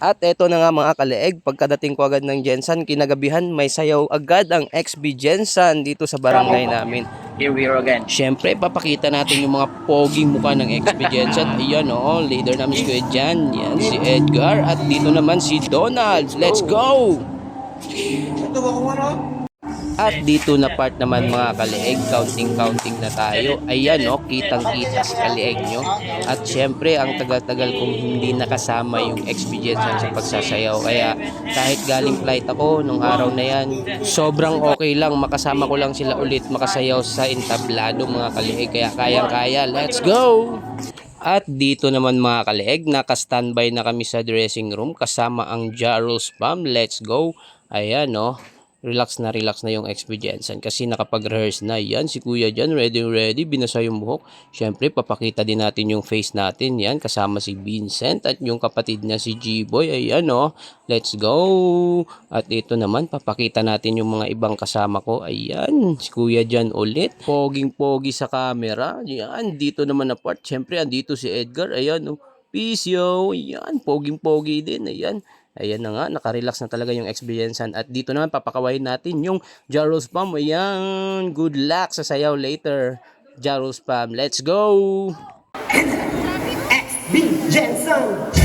At eto na nga mga kaleeg, pagkadating ko agad ng Jensen, kinagabihan may sayaw agad ang XB Jensen dito sa barangay namin. Here we are again. Siyempre, papakita natin yung mga poging mukha ng XB Jensen. Ayan o, leader namin si Kuya Jan. Yan, si Edgar. At dito naman si Donald. Let's go! At dito na part naman mga kaleeg, counting-counting na tayo. Ayan o, kitang-kita sa kaleeg nyo. At syempre, ang tagal-tagal kong hindi nakasama yung experience sa pagsasayaw. Kaya kahit galing flight ako nung araw na yan, sobrang okay lang. Makasama ko lang sila ulit makasayaw sa entablado mga kaleeg. Kaya kayang-kaya. Let's go! At dito naman mga kaleeg, naka-standby na kami sa dressing room kasama ang Jarl Spam. Let's go! Ayan no relax na relax na yung experience kasi nakapag-rehearse na. Yan si kuya dyan ready ready binasa yung buhok. Syempre papakita din natin yung face natin. Yan kasama si Vincent at yung kapatid niya si G-Boy. Ayan oh. Let's go! At ito naman papakita natin yung mga ibang kasama ko. Ayan si kuya dyan ulit. Poging pogi sa camera. Yan dito naman na part. Syempre andito si Edgar. Ayan oh. Peace yo. Ayan, poging-pogi din. Ayan. Ayan na nga, nakarelax na talaga yung experience. At dito naman, papakawain natin yung Jaros Pam. Ayan, good luck sa sayaw later. Jaros Pam, let's go! XB Jensen